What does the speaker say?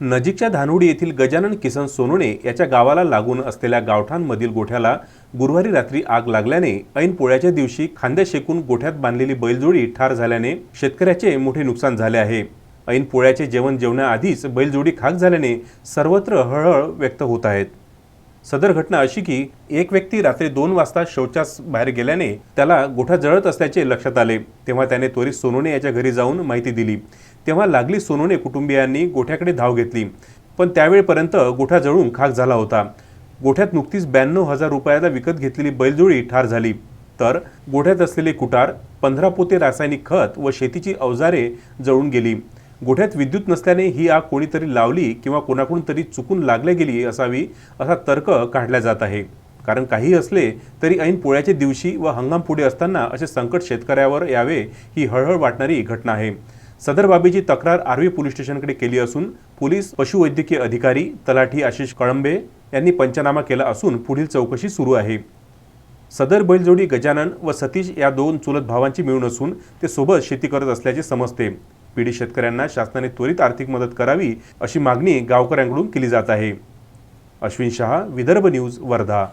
नजीकच्या धानुडी येथील गजानन किसन सोनोने याच्या गावाला लागून असलेल्या गावठाणमधील गोठ्याला गुरुवारी रात्री आग लागल्याने ऐन पोळ्याच्या दिवशी खांद्या शेकून गोठ्यात बांधलेली बैलजोडी ठार झाल्याने शेतकऱ्याचे मोठे नुकसान झाले आहे. ऐन पोळ्याचे जेवण जेवण्याआधीच बैलजोडी खाक झाल्याने सर्वत्र हळहळ व्यक्त होत आहेत. सदर घटना अशी की एक व्यक्ती रात्री दोन वाजता शौचास बाहेर गेल्याने त्याला गोठा जळत असल्याचे लक्षात आले. तेव्हा त्याने त्वरित सोनोने याच्या घरी जाऊन माहिती दिली. तेव्हा लागली सोनोने कुटुंबियांनी गोठ्याकडे धाव घेतली. पण त्यावेळपर्यंत गोठा जळून खाक झाला होता. गोठ्यात नुकतीच ब्याण्णव हजार रुपयाला विकत घेतलेली बैलजोडी ठार झाली. तर गोठ्यात असलेले कुटार पंधरा पोते रासायनिक खत व शेतीची अवजारे जळून गेली. गोठ्यात विद्युत नसल्याने ही आग कोणीतरी लावली किंवा कोणाकडून तरी चुकून लागल्या गेली असावी असा तर्क काढला जात आहे. कारण काही असले तरी ऐन पोळ्याच्या दिवशी व हंगाम पुढे असताना असे संकट शेतकऱ्यावर यावे ही हळहळ वाटणारी घटना आहे. सदर बाबीची तक्रार आर्वी पोलीस स्टेशनकडे केली असून पोलीस पशुवैद्यकीय अधिकारी तलाठी आशिष कळंबे यांनी पंचनामा केला असून पुढील चौकशी सुरू आहे. सदर बैलजोडी गजानन व सतीश या दोन चुलत भावांची मिळून असून ते सोबत शेती करत असल्याचे समजते. पीडित शेतकऱ्यांना शासनाने त्वरित आर्थिक मदत करावी अशी मागणी गावकऱ्यांकडून केली जात आहे. अश्विन शहा विदर्भ न्यूज वर्धा.